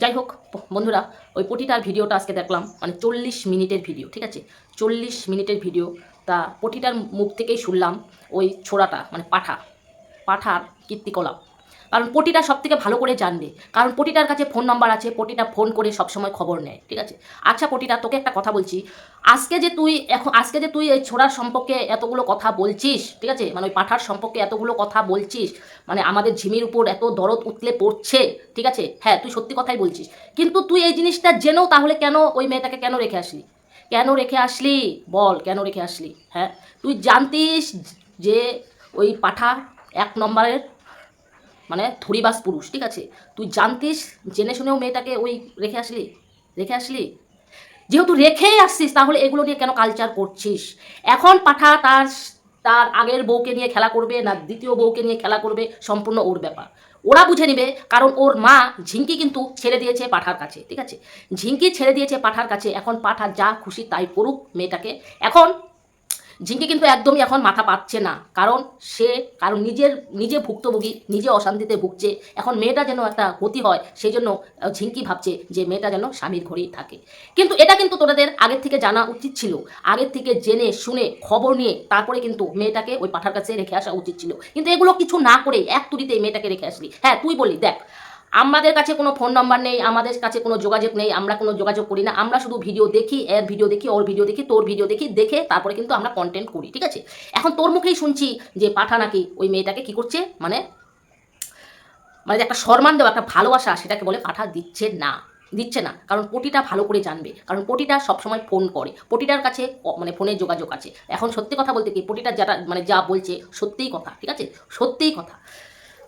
যাই হোক বন্ধুরা, ওই পটিটার ভিডিওটা আজকে দেখলাম মানে চল্লিশ মিনিটের ভিডিও, ঠিক আছে? চল্লিশ মিনিটের ভিডিও, তা পটিটার মুখ থেকেই শুনলাম ওই ছোড়াটা মানে পাঠা, পাঠার কীর্তিকলাপ। কারণ পটিটা সব থেকে ভালো করে জানবে। কারণ পটিটার কাছে ফোন নাম্বার আছে, পটিটা ফোন করে সবসময় খবর নেয়, ঠিক আছে? আচ্ছা পটিটা, তোকে একটা কথা বলছি। আজকে যে তুই এখন, আজকে যে তুই এই ছোড়ার সম্পর্কে এতগুলো কথা বলছিস, ঠিক আছে? মানে ওই পাঠার সম্পর্কে এতগুলো কথা বলছিস মানে আমাদের ঝিমির উপর এত দরদ উতলে পড়ছে, ঠিক আছে? হ্যাঁ তুই সত্যি কথাই বলছিস। কিন্তু তুই এই জিনিসটা জেনেও তাহলে কেন ওই মেয়েটাকে কেন রেখে আসলি? কেন রেখে আসলি? বল, কেন রেখে আসলি? হ্যাঁ? তুই জানতিস যে ওই পাঠা এক নম্বরের মানে থরিবাস পুরুষ, ঠিক আছে? তুই জানতিস, জেনে শুনেও মেয়েটাকে ওই রেখে আসলি? রেখে আসলি? যেহেতু রেখেই আসছিস, তাহলে এগুলো নিয়ে কেন কালচার করছিস? এখন পাঠা তার তার আগের বউকে নিয়ে খেলা করবে না দ্বিতীয় বউকে নিয়ে খেলা করবে, সম্পূর্ণ ওর ব্যাপার। ওরা বুঝে নিবে, কারণ ওর মা ঝিঙ্কি কিন্তু ছেড়ে দিয়েছে পাঠার কাছে, ঠিক আছে? ঝিঙ্কি ছেড়ে দিয়েছে পাঠার কাছে, এখন পাঠা যা খুশি তাই করুক মেয়েটাকে। এখন ঝিঙ্কি কিন্তু একদমই এখন মাথা পাচ্ছে না। কারণ সে, কারণ নিজের, নিজে ভুক্তভোগী, নিজে অশান্তিতে ভুগছে। এখন মেয়েটা যেন একটা গতি হয় সেই জন্য ঝিঙ্কি ভাবছে যে মেয়েটা যেন স্বামীর ঘরেই থাকে। কিন্তু এটা কিন্তু তোদের আগের থেকে জানা উচিত ছিল। আগের থেকে জেনে, শুনে, খবর নিয়ে তারপরে কিন্তু মেয়েটাকে ওই পাঠার কাছে রেখে আসা উচিত ছিল। কিন্তু এগুলো কিছু না করে এক তুড়িতে মেয়েটাকে রেখে আসলি। হ্যাঁ তুই বললি, দেখ আমাদের কাছে কোনো ফোন নাম্বার নেই, আমাদের কাছে কোনো যোগাযোগ নেই, আমরা কোনো যোগাযোগ করি না। আমরা শুধু ভিডিও দেখি, এর ভিডিও দেখি, ওর ভিডিও দেখি, তোর ভিডিও দেখি, দেখে তারপরে কিন্তু আমরা কন্টেন্ট করি, ঠিক আছে? এখন তোর মুখেই শুনছি যে পাঠা নাকি ওই মেয়েটাকে কি করছে? মানে মানে একটা সম্মান দেওয়া, একটা ভালোবাসা, সেটাকে বলে পাঠা দিচ্ছে না দিচ্ছে না। কারণ পটিটা ভালো করে জানবে। কারণ পটিটা সবসময় ফোন করে। পটিটার কাছে মানে ফোনে যোগাযোগ আছে। এখন সত্যি কথা বলতে কি, পটিটা যারা মানে যা বলছে সত্যিই কথা, ঠিক আছে? সত্যিই কথা।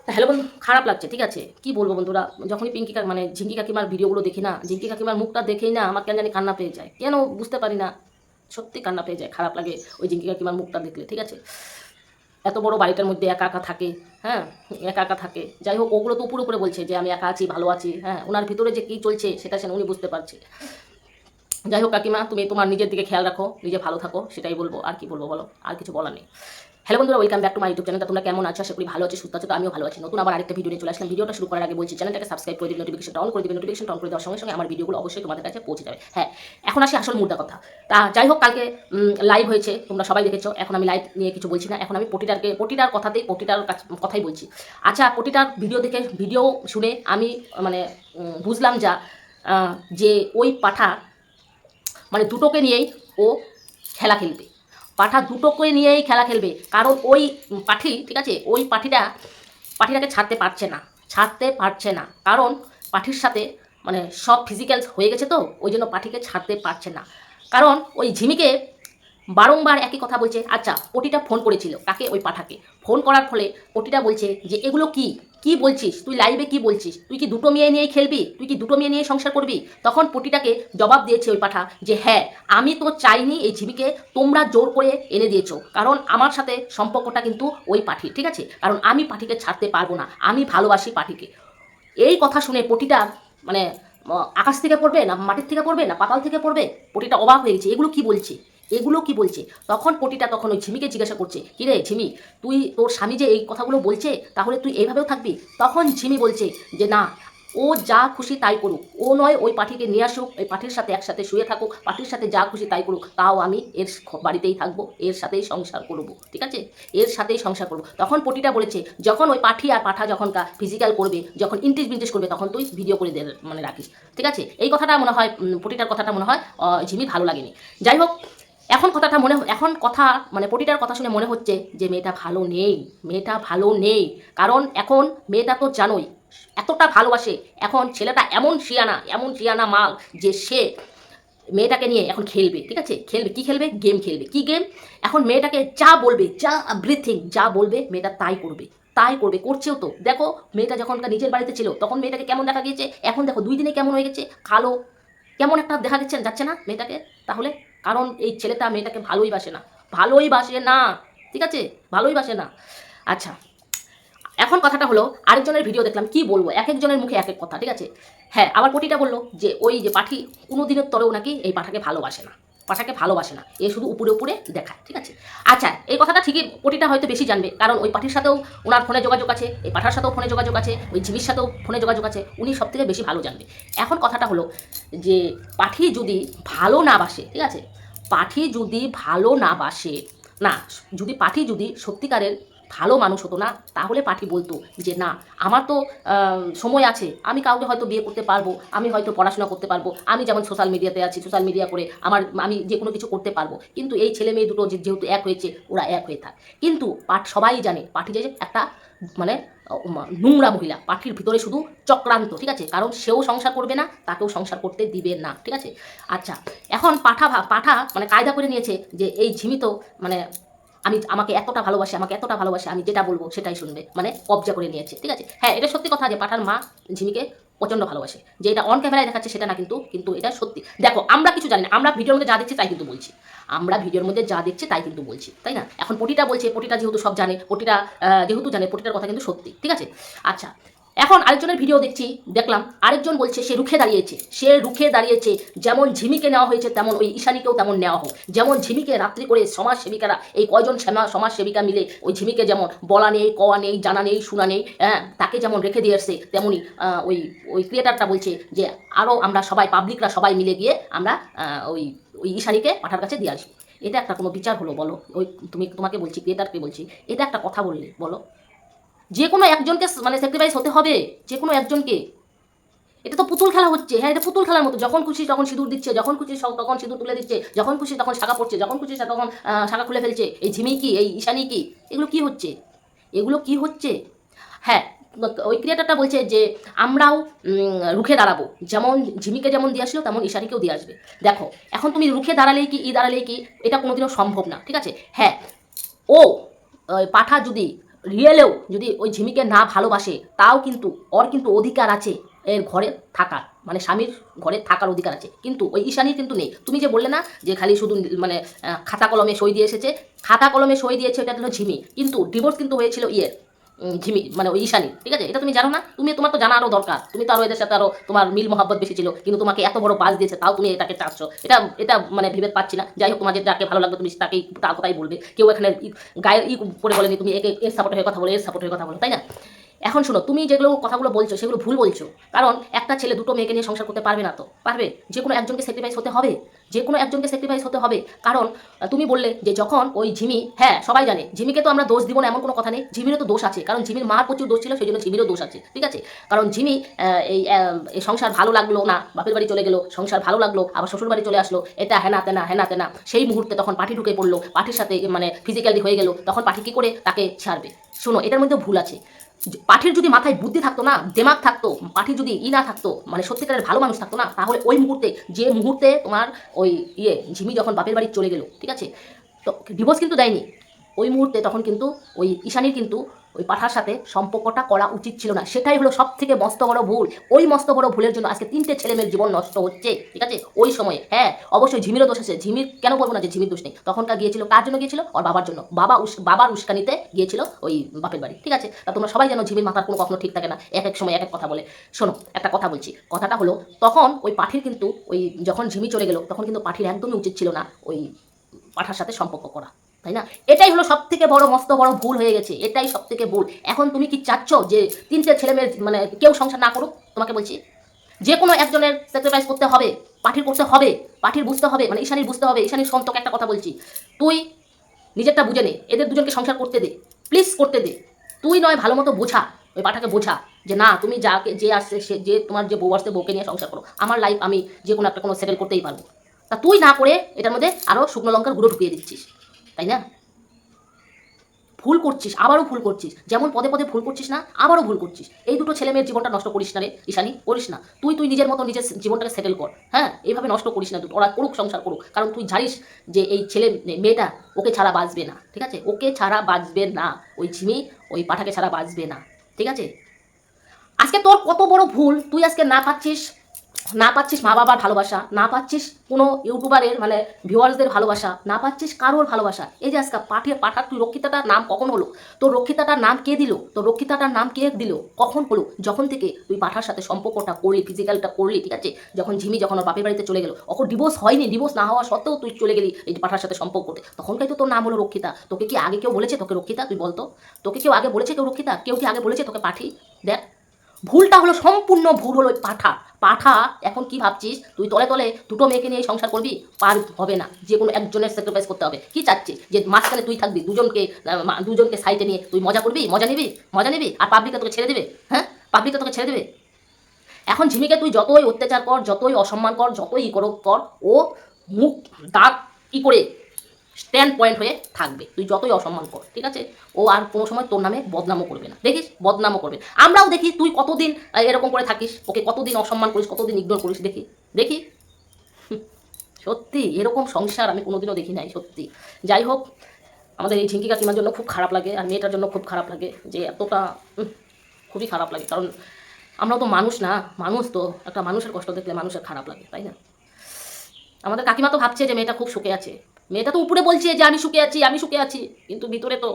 তা হ্যালো বন্ধু, খারাপ লাগছে, ঠিক আছে? কি বলব বন্ধুরা? যখনই পিঙ্কি কাক মানে ঝিঙ্কি কাকিমার ভিডিওগুলো দেখি না, ঝিঙ্কি কাকিমার মুখটা দেখেই না আমার কেন জানি কান্না পেয়ে যায়। কেন বুঝতে পারি না? সত্যি কান্না পেয়ে যায়, খারাপ লাগে ওই ঝিঙ্কি কাকিমার মুখটা দেখলে, ঠিক আছে? এত বড় বাড়িটার মধ্যে একা একা থাকে হ্যাঁ? একা একা থাকে। যাই হোক, ওগুলো তো উপরে উপরে বলছে যে আমি একা আছি, ভালো আছি হ্যাঁ? ওনার ভিতরে যে কী চলছে, সেটা সে উনি বুঝতে পারছে। যাই হোক কাকিমা, তুমি তোমার নিজের দিকে খেয়াল রাখো, নিজে ভালো থাকো, সেটাই বলব। আর কি বলব বলো? আর কিছু বলার নেই। হ্যালো বন্ধুরা welcome back to my YouTube channel তোমরা কেমন আছো? আশা করি ভালো আছো, সুস্থ আছো, তো আমিও ভালো আছি। নতুন আবার আরেকটা ভিডিও নিয়ে চলে আসলাম। ভিডিওটা শুরু করার আগে বলছি চ্যানেলটাকে সাবস্ক্রাইব করে দিবে নোটিফিকেশন অন করে দিবে। নোটিফিকেশন অন করে দেওয়ার সঙ্গে সঙ্গে আমার ভিডিওগুলো অবশ্যই তোমাদের কাছে পৌঁছে যাবে। হ্যাঁ এখন আসি আসল মুদ্রা কথা। তা যাই হোক, কালকে লাইভ হয়েছে, তোমরা সবাই দেখেছ। এখন আমি লাইভ নিয়ে কিছু বলছি না। এখন আমি পটিটারকে, পটিটার কথাতেই, পটিটার কথাই বলছি। আচ্ছা পটিটার ভিডিও দেখে ভিডিও শুনে আমি মানে বুঝলাম যা যে ওই পাঠা মানে দুটোকে নিয়েই ও খেলা খেলবে। পাঠা দুটোকে নিয়েই খেলা খেলবে। কারণ ওই পাঠি, ঠিক আছে? ওই পাঠিটা, পাঠিটাকে ছাড়তে পারছে না। ছাড়তে পারছে না। কারণ পাঠির সাথে মানে সব ফিজিক্যাল হয়ে গেছে তো, ওই জন্য পাঠিকে ছাড়তে পারছে না। কারণ ওই ঝিমিকে বারংবার একই কথা বলছে আচ্ছা ওটিটা ফোন করেছিল তাকে ওই পাঠাকে। ফোন করার ফলে ওটিটা বলছে যে, এগুলো কি? কি বলছিস? তুই লাইভে কি বলছিস? তুই কি দুটো মেয়ে নিয়ে খেলবি? তুই কি দুটো মেয়ে নিয়ে সংসার করবি? তখন পটিটাকে জবাব দিয়েছে ওই পাঠা যে হ্যাঁ আমি তো চাইনি এই ঝিমিকে তোমরা জোর করে এনে দিয়েছ। কারণ আমার সাথে সম্পর্কটা কিন্তু ওই পাঠি ঠিক আছে? কারণ আমি পাঠিকে ছাড়তে পারব না। আমি ভালোবাসি পাঠিকে। এই কথা শুনে পটিটা মানে আকাশ থেকে পড়বে না মাটির থেকে পড়বে না পাতাল থেকে পড়বে? পটিটা অবাক হয়ে গেছে। এগুলো কি বলছে? এগুলো কি বলছে? তখন পটিটা তখন ওই ঝিমিকে জিজ্ঞাসা করছে কি রে ঝিমি, তুই তোর স্বামী যে এই কথাগুলো বলছে, তাহলে তুই এইভাবেও থাকবি? তখন ঝিমি বলছে যে, না, ও যা খুশি তাই করুক। ও নয় ওই পাঠিকে নিয়ে আসুক, ওই পাঠির সাথে একসাথে শুয়ে থাকুক পাঠির সাথে যা খুশি তাই করুক, তাও আমি এর বাড়িতেই থাকব, এর সাথেই সংসার করব, ঠিক আছে? এর সাথেই সংসার করব। তখন পটিটা বলেছে, যখন ওই পাঠি আর পাঠা যখন ফিজিক্যাল করবে, যখন ইন্টিস বিন্টিস করবে, তখন তুই ভিডিও করে দে মানে রাখিস, ঠিক আছে? এই কথাটা মনে হয় পটিটার কথাটা মনে হয় ঝিমি ভালো লাগেনি। যাই হোক এখন কথাটা মনে এখন কথা মানে পটিটার কথা শুনে মনে হচ্ছে যে মেয়েটা ভালো নেই, মেয়েটা ভালো নেই। কারণ এখন মেয়েটা তো জানোই, এতটা ভালোবাসে। এখন ছেলেটা এমন শিয়ানা এমন শিয়ানা মাল যে সে মেয়েটাকে নিয়ে এখন খেলবে, ঠিক আছে? খেলবে, কি খেলবে? গেম খেলবে। কি গেম? এখন মেয়েটাকে যা বলবে, যা ব্রিথিং যা বলবে, মেয়েটা তাই করবে তাই করবে, করছেও তো। দেখো, মেয়েটা যখন নিজের বাড়িতে ছিল, তখন মেয়েটাকে কেমন দেখা গিয়েছে? এখন দেখো, দুই দিনে কেমন হয়ে গেছে? কালো, কেমন একটা দেখা যাচ্ছে যাচ্ছে না মেয়েটাকে? তাহলে কারণ এই ছেলেটা মেয়েটাকে ভালোই বাসে না। ভালোই বাসে না, ঠিক আছে? ভালোই বাসে না। আচ্ছা এখন কথাটা হলো আরেকজনের ভিডিও দেখলাম, কি বলব? এক একজনের মুখে এক এক কথা, ঠিক আছে? হ্যাঁ আবার পটিটা বলল যে, ওই যে পাঠি কোনো দিনের তরেও নাকি এই পাঠাকে ভালোবাসে না। পাঠাকে ভালোবাসে না, এ শুধু উপরে উপরে দেখায়, ঠিক আছে? আচ্ছা এই কথাটা ঠিকই পটিটা হয়তো বেশি জানবে, কারণ ওই পাঠির সাথেও ওনার ফোনে যোগাযোগ আছে, এই পাঠার সাথেও ফোনে যোগাযোগ আছে, ওই ঝিমির সাথেও ফোনে যোগাযোগ আছে, উনি সব থেকে বেশি ভালো জানবে। এখন কথাটা হলো যে, পাঠি যদি ভালো না বাসে, ঠিক আছে? পাঠি যদি ভালো না বাসে, না, যদি, পাঠি যদি সত্যিকারের ভালো মানুষ হতো না, তাহলে পাঠি বলতো যে না, আমার তো সময় আছে, আমি কাউকে হয়তো বিয়ে করতে পারব, আমি হয়তো পড়াশোনা করতে পারব, আমি যেমন সোশ্যাল মিডিয়াতে আছি সোশ্যাল মিডিয়া করে আমার, আমি যে কোনো কিছু করতে পারব, কিন্তু এই ছেলে মেয়ে দুটো যেহেতু এক হয়েছে, ওরা এক হয়ে থাক। কিন্তু পাঠ সবাই জানে, পাঠি যে একটা মানে নোংরা মহিলা, পাঠির ভিতরে শুধু চক্রান্ত, ঠিক আছে? কারণ সেও সংসার করবে না, তাকেও সংসার করতে দিবে না, ঠিক আছে? আচ্ছা এখন পাঠা পাঠা মানে কায়দা করে নিয়েছে যে এই ঝিমিত মানে আমি আমাকে এতটা ভালোবাসে, আমাকে এতটা ভালোবাসে, আমি যেটা বলব সেটাই শুনবে। মানে কবজা করে নিয়েছে, ঠিক আছে? হ্যাঁ এটা সত্যি কথা যে পাঠার মা ঝিমিকে প্রচণ্ড ভালোবাসে। যে এটা অন ক্যামেরায় দেখাচ্ছে সেটা না কিন্তু কিন্তু এটা সত্যি। দেখো, আমরা কিছু জানি না, আমরা ভিডিওর মধ্যে যা দেখছি তাই কিন্তু বলছি। আমরা ভিডিওর মধ্যে যা দেখছি তাই কিন্তু বলছি, তাই না? এখন পটিটা বলছে, পটিটা যেহেতু সব জানে, পটিটা যেহেতু জানে, পটিটার কথা কিন্তু সত্যি, ঠিক আছে? আচ্ছা এখন আরেকজনের ভিডিও দেখছি, দেখলাম, আরেকজন বলছে সে রুখে দাঁড়িয়েছে। সে রুখে দাঁড়িয়েছে, যেমন ঝিমিকে নেওয়া হয়েছে, তেমন ওই ঈশানীকেও তেমন নেওয়া হোক। যেমন ঝিমিকে রাত্রি করে সমাজ সেবিকারা এই কয়জন সমাজ সেবিকা মিলে ওই ঝিমিকে যেমন বলা নেই, কওয়া নেই, জানা নেই, শোনা নেই হ্যাঁ তাকে যেমন রেখে দিয়ে আসছে তেমনই ওই ওই ক্রিয়েটারটা বলছে যে আরও আমরা সবাই পাবলিকরা সবাই মিলে গিয়ে আমরা ওই ওই ঈশানীকে পাঠার কাছে দিয়ে আসব এটা একটা কোনো বিচার হলো বলো? ওই, তুমি তোমাকে বলছি ক্রিয়েটারকে বলছি, এটা একটা কথা বললে, বলো? যে কোনো একজনকে মানে স্যাক্রিফাইস হতে হবে যে কোনো একজনকে। এটা তো পুতুল খেলা হচ্ছে হ্যাঁ এটা পুতুল খেলার মতো। যখন খুশি তখন সিঁদুর দিচ্ছে, যখন খুশি তখন সিঁদুর তুলে দিচ্ছে, যখন খুশি তখন শাখা পড়ছে, যখন খুশি তখন শাখা খুলে ফেলছে, এই ঝিমি কি, এই ঈশানি কি, এগুলো কি হচ্ছে? এগুলো কি হচ্ছে? হ্যাঁ ওই ক্রিয়েটারটা বলছে যে, আমরাও রুখে দাঁড়াবো। যেমন ঝিমিকে যেমন দিয়ে আসলো, তেমন ঈশানিকেও দিয়ে আসবে। দেখো, এখন তুমি রুখে দাঁড়ালেই কি, ই দাঁড়ালেই কি, এটা কোনোদিনও সম্ভব না, ঠিক আছে? হ্যাঁ ও পাঠা যদি রিয়েলেও যদি ওই ঝিমিকে না ভালোবাসে তাও কিন্তু ওর কিন্তু অধিকার আছে এর ঘরে থাকার মানে স্বামীর ঘরে থাকার অধিকার আছে। কিন্তু ওই ঈশানির কিন্তু নেই। তুমি যে বললে না যে খালি শুধু মানে খাতা কলমে সই দিয়ে এসেছে খাতা কলমে সই দিয়েছে এটা হলো ঝিমি। কিন্তু ডিভোর্স কিন্তু হয়েছিল ইয়ে উম, ঝিমি মানে ওই ঈশানী, ঠিক আছে? এটা তুমি জানো না? তুমি, তোমার তো জানা আরও দরকার। তুমি তো আরও এদের সাথে আরও তোমার মিল মহাব্বত বেশি ছিল, কিন্তু তোমাকে এত বড় বাস দিয়েছে, তাও তুমি এটাকে চাচ্ছ। এটা এটা মানে ভেবে পাচ্ছি না। যাই হোক তোমার যাকে ভালো লাগবে, তুমি তাকে তার কথাই বলবে। কেউ এখানে গায়ে ই করে বলেনি, তুমি একে এর সাপোর্ট হয়ে কথা বলো, এর সাপোর্ট হয়ে কথা বলো, তাই না? এখন শোনো, তুমি যেগুলো কথাগুলো বলছো, সেগুলো ভুল বলছো। কারণ একটা ছেলে দুটো মেয়েকে নিয়ে সংসার করতে পারবে না তো। পারবে? যে কোনো একজনকে স্যাক্রিফাইস হতে হবে। যে কোনো একজনকে স্যাক্রিফাইস হতে হবে। কারণ তুমি বললে যে যখন ওই ঝিমি হ্যাঁ সবাই জানে, ঝিমিকে তো আমরা দোষ দিব না, এমন কোনো কথা নেই। ঝিমিরও তো দোষ আছে। কারণ ঝিমির মার প্রচুর দোষ ছিল সেই জন্য ঝিমিরও দোষ আছে। ঠিক আছে? কারণ ঝিমি এই সংসার ভালো লাগল না। বাপের বাড়ি চলে গেলো, সংসার ভালো লাগল, আবার শ্বশুর বাড়ি চলে আসলো। এটা হেনা তেনা হেনা তেনা। সেই মুহূর্তে তখন পাঠি ঢুকে পড়ল। পাঠির সাথে মানে ফিজিক্যালি হয়ে গেল। তখন পাঠি কি করে? তাকে ছাড়বে। শোনো, এটার মধ্যে ভুল আছে। পাঠির যদি মাথায় বুদ্ধি থাকতো না, দেমাগ থাকতো, পাঠে যদি ই না থাকতো মানে সত্যিকারের ভালো মানুষ থাকতো না, তাহলে ওই মুহূর্তে, যে মুহূর্তে তোমার ওই ইয়ে ঝিমি যখন বাপের বাড়ি চলে গেল, ঠিক আছে? তো ডিভোর্স কিন্তু দেয়নি। ওই মুহূর্তে তখন কিন্তু ওই ঈশানির কিন্তু ওই পাঠার সাথে সম্পর্কটা করা উচিত ছিল না। সেটাই হলো সব থেকে মস্ত বড় ভুল। ওই মস্ত বড় ভুলের জন্য আজকে তিনটে ছেলে মেয়ের জীবন নষ্ট হচ্ছে, ঠিক আছে? ওই সময়ে হ্যাঁ? অবশ্যই ঝিমিরও দোষ আছে। ঝিমির কেন বলব না যে ঝিমির দোষ নেই। তখনকার গিয়েছিল, কার জন্য গিয়েছিল? ওর বাবার জন্য। বাবা উস, বাবার উস্কানিতে গিয়েছিল ওই বাপের বাড়ি, ঠিক আছে? তা তোমরা সবাই জানো ঝিমির মাথার কোনো কখনো ঠিক থাকে না। এক এক সময় এক এক কথা বলে। শোনো, একটা কথা বলছি। কথাটা হলো, তখন ওই পাঠির কিন্তু ওই যখন ঝিমি চলে গেল, তখন কিন্তু পাঠির একদমই উচিত ছিল না ওই পাঠার সাথে সম্পর্ক করা। তাই না? এটাই হলো সব থেকে বড় মস্ত বড় ভুল হয়ে গেছে। এটাই সব থেকে ভুল। এখন তুমি কি চাচ্ছ যে তিনটে ছেলে মেয়ের মানে কেউ সংসার না করুক? তোমাকে বলছি। যে কোনো একজনের স্যাক্রিফাইস করতে হবে পাঠির করতে হবে পাঠির বুঝতে হবে মানে ঈশানীর বুঝতে হবে। ঈশানীর সম তোকে একটা কথা বলছি। তুই নিজেরটা বুঝে নে, এদের দুজনকে সংসার করতে দে প্লিজ করতে দে। তুই নয়, ভালো মতো বোঝা, ওই পাঠাকে বোঝা যে না, তুমি যাকে, যে আসছে, সে, যে তোমার যে বউ আসছে, বউকে নিয়ে সংসার করো। আমার লাইফ আমি যে কোনো একটা কোনো সেটেল করতেই পারব। তা তুই না করে এটার মধ্যে আরও শুকনো লঙ্কার গুঁড়ো ঢুকিয়ে দিচ্ছিস। তাই না? ভুল করছিস, আবারও ভুল করছিস। যেমন পদে পদে ভুল করছিস না, আবারও ভুল করছিস। এই দুটো ছেলে মেয়ের জীবনটা নষ্ট করিস না রে, ঈশানি, করিস না। তুই তুই নিজের মতো নিজের জীবনটাকে সেটেল কর হ্যাঁ? এইভাবে নষ্ট করিস না, ওরা করুক, সংসার করুক। কারণ তুই জানিস যে এই ছেলে মেয়েটা ওকে ছাড়া বাঁচবে না, ঠিক আছে? ওকে ছাড়া বাঁচবে না, ওই ঝিমি, ওই পাঠাকে ছাড়া বাঁচবে না, ঠিক আছে? আজকে তোর কত বড় ভুল, তুই আজকে না পাচ্ছিস না পাচ্ছিস মা বাবার ভালোবাসা, না পাচ্ছিস কোনো ইউটিউবারের মানে ভিউয়ার্সদের ভালোবাসা, না পাচ্ছিস কারোর ভালোবাসা। এই যে আজকে পাঠিয়ে পাঠার তুই রক্ষিতাটার নাম কখন হলো? তোর রক্ষিতাটার নাম কে দিল? তোর রক্ষিতাটার নাম কে দিল? কখন হলো? যখন থেকে তুই পাঠার সাথে সম্পর্কটা করলি ফিজিক্যালটা করলি, ঠিক আছে? যখন ঝিমি যখন ওর বাপের বাড়িতে চলে গেলো অখন ডিভোর্স হয়নি ডিভোর্স না হওয়া সত্ত্বেও তুই চলে গেলি এই পাঠার সাথে সম্পর্ক করতে তখনটাই তো তোর নাম হলো রক্ষিতা। তোকে কি আগে কেউ বলেছে? তোকে রক্ষিতা, তুই বলতো? তোকে কেউ আগে বলেছে কেউ রক্ষিতা? কেউ কি আগে বলেছে তোকে পাঠি দেখ। ভুলটা হলো সম্পূর্ণ ভুল হলো পাঠা। পাঠা, এখন কি ভাবছিস? তুই তলে তলে দুটো মেয়েকে নিয়ে সংসার করবি? পার হবে না। যে কোনো একজনের স্যাক্রিফাইস করতে হবে। কি চাচ্ছিস? যে মাঝখানে তুই থাকবি, দুজনকে দুজনকে সাইডে নিয়ে তুই মজা করবি? মজা নিবি? মজা নিবি? আর পাবলিকটা তোকে ছেড়ে দেবে? হ্যাঁ? পাবলিকটা তোকে ছেড়ে দেবে? এখন ঝিমিকে তুই যতই অত্যাচার কর, যতই অসম্মান কর, যতই ই করো, ও মুখ দাঁত কি করে স্ট্যান্ড পয়েন্ট হয়ে থাকবে। তুই যতই অসম্মান কর, ঠিক আছে? ও আর কোনো সময় তোর নামে বদনামও করবে না। দেখিস? বদনামও করবে। আমরাও দেখি তুই কতদিন এরকম করে থাকিস, ওকে কতদিন অসম্মান করিস, কতদিন ইগনোর করিস, দেখি? দেখি? সত্যি, এরকম সংসার আমি কোনোদিনও দেখি নাই, সত্যি। যাই হোক, আমাদের এই ঝিঙ্কি কাকিমার জন্য খুব খারাপ লাগে, আর মেয়েটার জন্য খুব খারাপ লাগে, যে এতটা খুবই খারাপ লাগে। কারণ আমরাও তো মানুষ না, মানুষ তো, একটা মানুষের কষ্ট দেখলে মানুষের খারাপ লাগে, তাই না? আমাদের কাকিমা তো ভাবছে যে মেয়েটা খুব সুখে আছে। মেয়েটা তো উপরে বলছে যে আমি সুখে আছি আমি সুখে আছি। কিন্তু ভিতরে তো